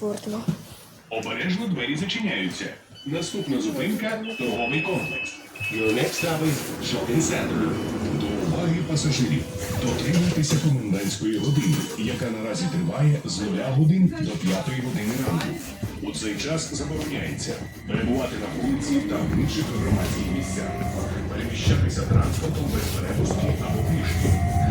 комфортно. Обережно двері зачиняються. Наступна зупинка торговий комплекс. Your next stop is shopping center. До уваги пасажирів. Дотримуйтеся комендантської години, яка наразі триває з 0 годин до 5 години ранку. У цей час забороняється перебувати на вулиці та в інших громадських місцях, переміщатися транспортом без перепустки або пішки.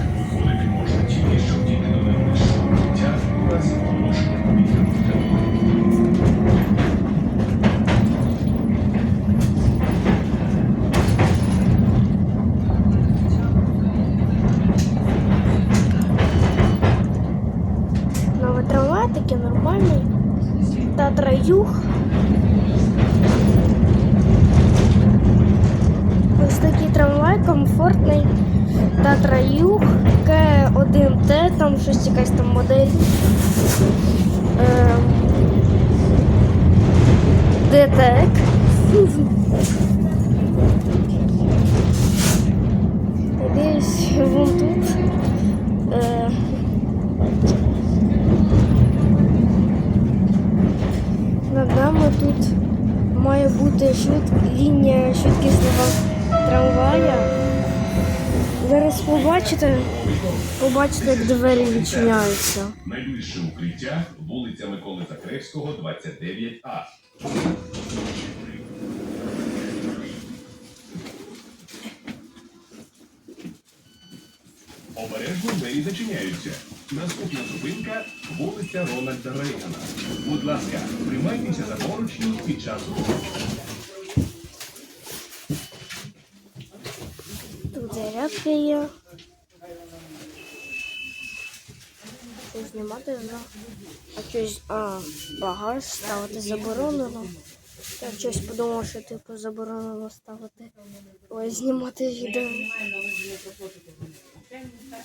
Татра Юг, К1Т, там щось якась там модель. Ем, ДТЕК. Десь вон тут. Е, Над нами тут має бути швид... лінія швидкісного трамвая. Зараз побачите, побачите, як двері відчиняються. Найближче укриття вулиця Миколи Закревського, 29А. Обережно двері зачиняються. Наступна зупинка вулиця Рональда Рейгана. Будь ласка, тримайтеся за поручні під час руху. Тут. Що знімати вже? А щось, а, багаж ставити заборонено. Я щось подумав, що типу заборонено ставити. Ой, знімати відео. Зупинка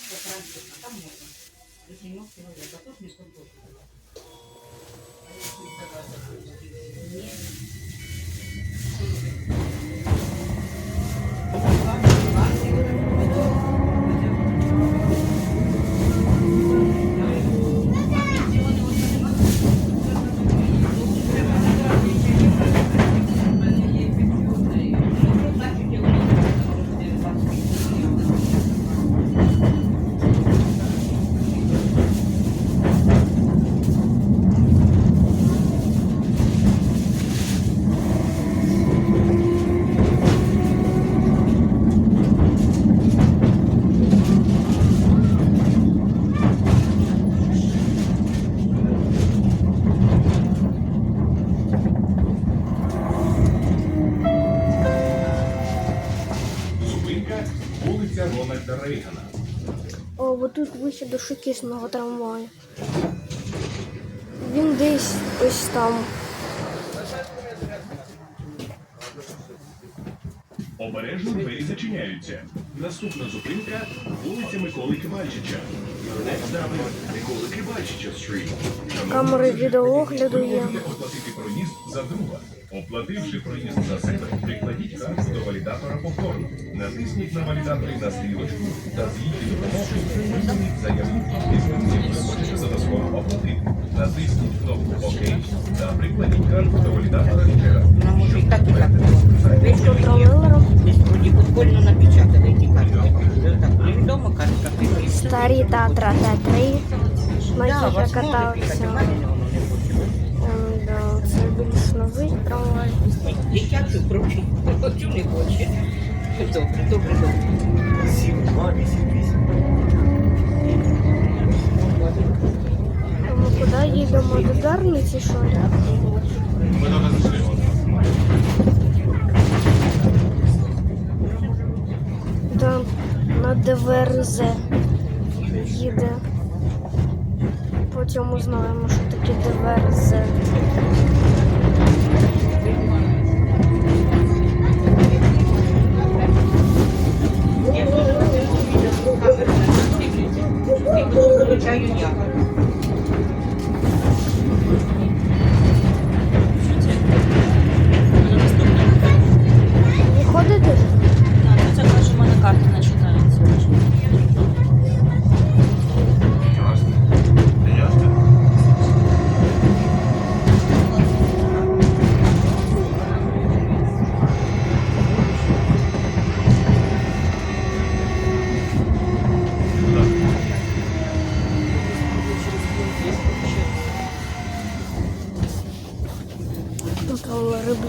Рональда Рейгана. О, бо тут вихід до шокісного трамваю. Він десь ось там. Обережно двері зачиняються. Наступна зупинка вулиця Миколи Кибальчича. Миколи Кибальчича Стріт. Камери відеоогляду є. Оплатити проїзд за друга. Оплативши проїзд за себе, прикладіть карту до валідатора повторно. Натисніть на валідаторі на стрілочку та з її допомогою визнаніть заяву яку ви хочете додатково оплатити. Натисніть кнопку ОК та прикладіть карту до валідатора ще раз. Нам може і так, і так. Весь Контролером. Десь вроді прикольно напечатали ті карти. Так, невідомо картка. Старі Татра Т3. На Да, яких я вас може катався. пікати, в мене воно не хоче. Ем, да, Це більш новий трамвай. Дитячу кручі, хочу не хоче. Добре, добре, добре. 7, 2, 8, 8. А Ми куди їдемо? До Дарниці, що ли? Да, на ДВРЗ їде. Потім узнаємо, що таке ДВРЗ.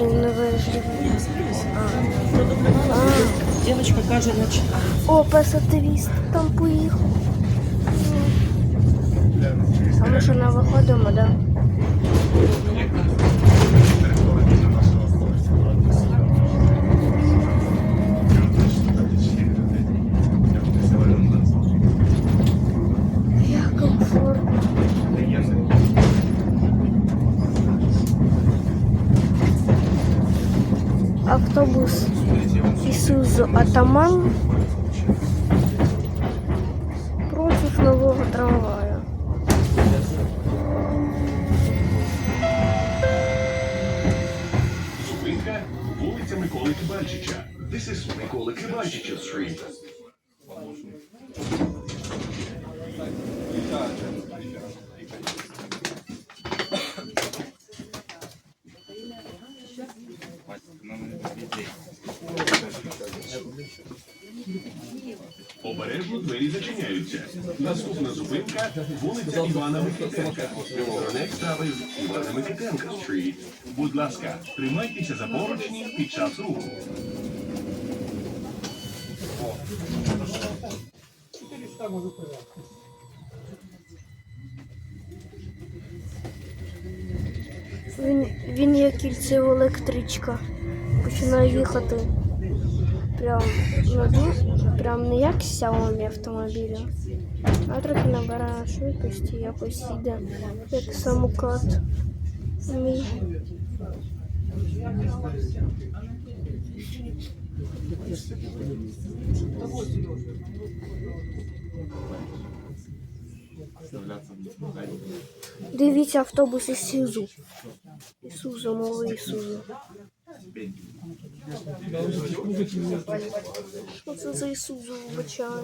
Ну, був невежливий. Дівчинка каже, наче. О, пес активіст там поехал. А ми що не виходимо. Да? Автобус Ісузу Атаман против нового трамвая. Зупинка вулиця Миколи Кибальчича. This is Миколи Кибальчича Street. Обережно двері зачиняються. Наступна зупинка вулиця Івана Микитенка. Next stop is Івана Микитенка Street. Будь ласка, тримайтеся за поручні під час руху. Він, він як кільцева електричка. Починає їхати. Прям, ну, ду- прям не як Xiaomi автомобіля. А трохи набирає швидкості, якось йде, як самокат. Мій. Дивіться автобус Ісузу. Ісузу, новий Ісузу. Що це за Ісузу вибачаю?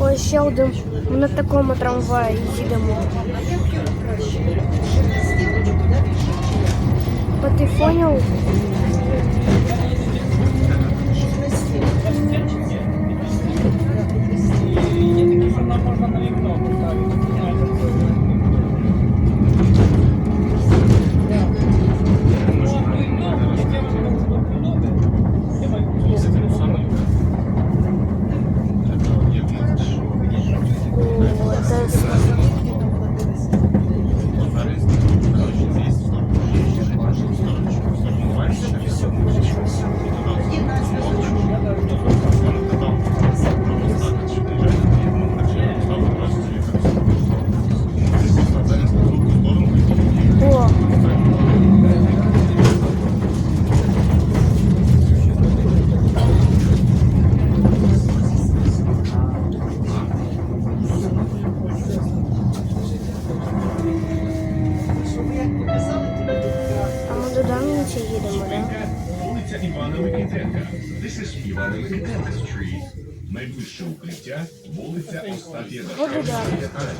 Ось ще один. Ми на такому трамваї їдемо. Бо ти Можно О, Найближче укриття вулиця Остапія Ходи Дашкова, 15.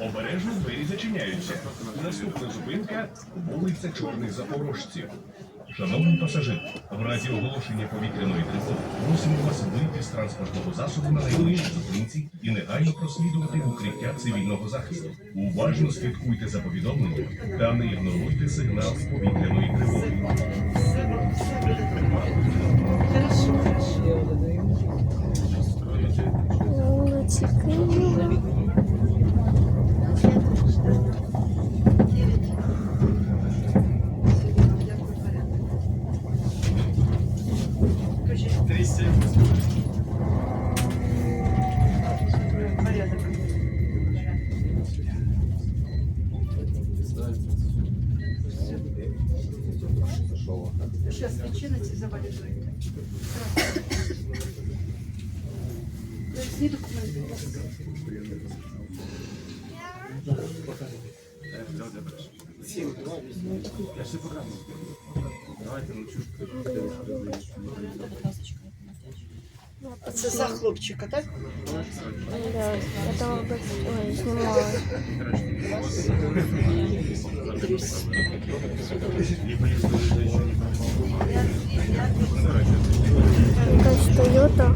Обережно двері зачиняються. Наступна зупинка вулиця Чорних Запорожців. Шановні пасажири, в разі оголошення повітряної тривоги просимо вас вийти з транспортного засобу на найближчій зупинці і негайно прослідувати укриття цивільного захисту. Уважно слідкуйте за повідомленням та не ігноруйте сигнал з повітряної тривоги. Вулиці Києва. Всі документи. А це за хлопчика, так? Да, я там робити, ой, знімала. Якась Тойота.